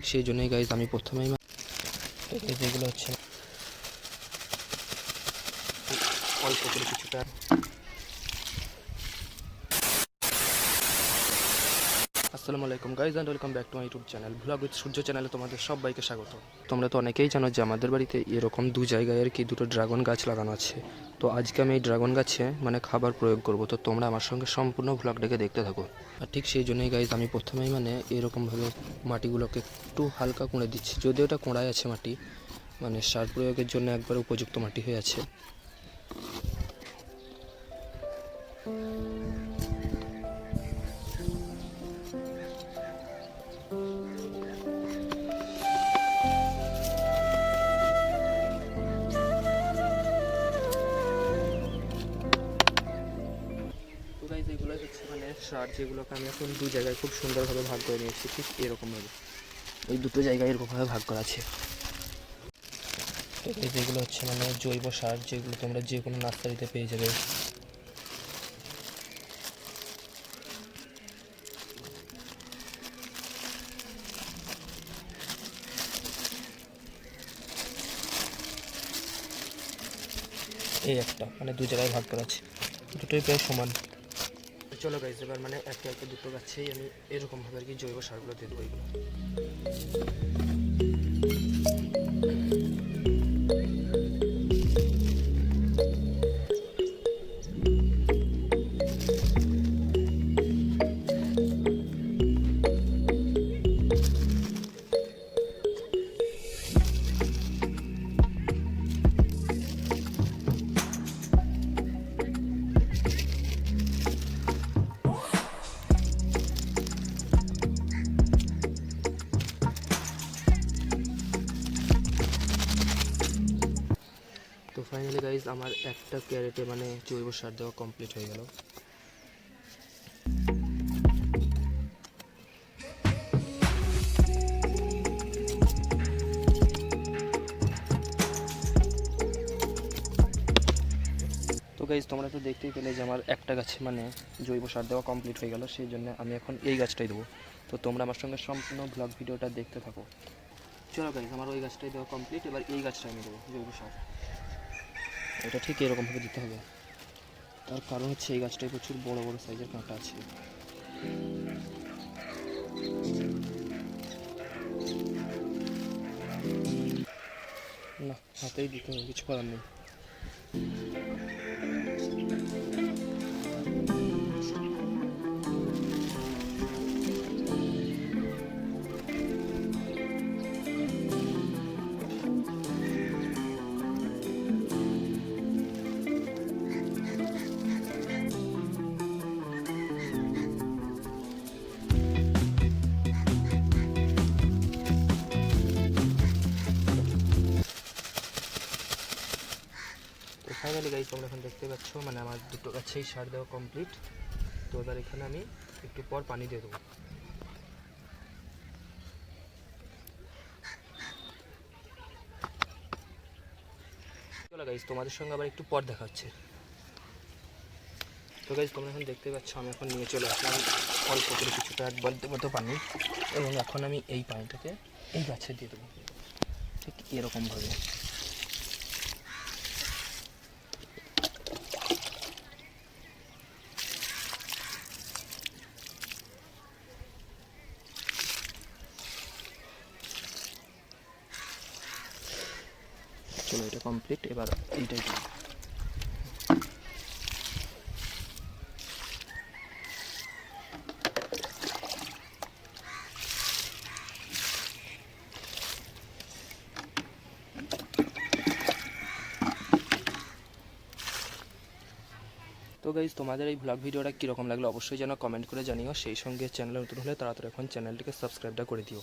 সেই জন্যই গাইজ আমি প্রথমেই যেগুলো হচ্ছে অল্প করে কিছুটা আসসালামু আলাইকুম guys and welcome back to my YouTube channel vlog with Surya চ্যানেলে তোমাদের সবাইকে স্বাগত। তোমরা তো অনেকেই জানো যে আমাদের বাড়িতে এরকম দু জায়গায় আর কি দুটো ড্রাগন গাছ লাগানো আছে। তো আজকে আমি এই ড্রাগন গাছে মানে খাবার প্রয়োগ করব। তো তোমরা আমার সঙ্গে সম্পূর্ণ ভ্লগটাকে দেখতে থাকো। আর ঠিক সেই জন্যই গাইজ আমি প্রথমেই মানে এরকমভাবে মাটিগুলোকে একটু হালকা কুঁড়ে দিচ্ছি। যদিও ওটা কোঁড়াই আছে মাটি মানে সার প্রয়োগের জন্য একবার উপযুক্ত মাটি হয়ে আছে। গাইজ এগুলো হচ্ছে মানে সার যেগুলোকে আমি এখন দু জায়গায় খুব সুন্দরভাবে ভাগ করে নিয়েছি, ঠিক এরকমভাবে। এই দুটো জায়গায় এরকমভাবে ভাগ করা আছে। এই যেগুলো হচ্ছে মানে জৈব সার, যেগুলো তোমরা যে কোনো নার্সারিতে পেয়ে যাবে। এই একটা মানে দু জায়গায় ভাগ করা আছে। দুটোই প্রায় সমান। চলো গাইজ এবার মানে একটা একে দুটো গাছেই আমি এরকমভাবে আর কি জৈব সারগুলো দিয়ে দেবো এগুলো। ফাইনালি গাইজ আমার একটা ক্যারেটে মানে জৈব সার দেওয়া কমপ্লিট হয়ে গেল। তো গাইজ তোমরা তো দেখতেই পেলে যে আমার একটা গাছে মানে জৈব সার দেওয়া কমপ্লিট হয়ে গেল, সেই জন্য আমি এখন এই গাছটাই দেবো। তো তোমরা আমার সঙ্গে সম্পূর্ণ ব্লগ ভিডিওটা দেখতে থাকো। চলো গাইজ আমার ওই গাছটাই দেওয়া কমপ্লিট এবার এই গাছটা আমি দেবো, জৈব সার। এটা ঠিক এরকমভাবে দিতে হবে। তার কারণ হচ্ছে এই গাছটায় প্রচুর বড় বড় সাইজের কাঁটা আছে। না, হাতেই দিতে হবে, কিছু করার নেই। ফাইনালি গাইজ তোমরা এখন দেখতে পাচ্ছ মানে আমার দুটো গাছেই সার দেওয়া কমপ্লিট তো এবার এখানে আমি একটু পর পানি দিয়ে দেবো। গাইজ তোমাদের সঙ্গে আবার একটু পর দেখা হচ্ছে। তো গাইজ তোমরা এখন দেখতে পাচ্ছ, আমি এখন নিয়ে চলে আসলাম অল্প করে কিছুটা এক বলতে মতো পানি এবং এখন আমি এই পানিটাকে এই গাছে দিয়ে দেবো। ঠিক এরকমভাবে। চলো, এটা কমপ্লিট এবার এইটাই দিই। তো গাইজ তোমাদের এই ব্লগ ভিডিওটা কীরকম লাগল অবশ্যই যেন কমেন্ট করে জানিও সেই সঙ্গে চ্যানেলে নতুন হলে তাড়াতাড়ি এখন চ্যানেলটিকে সাবস্ক্রাইবটা করে দিও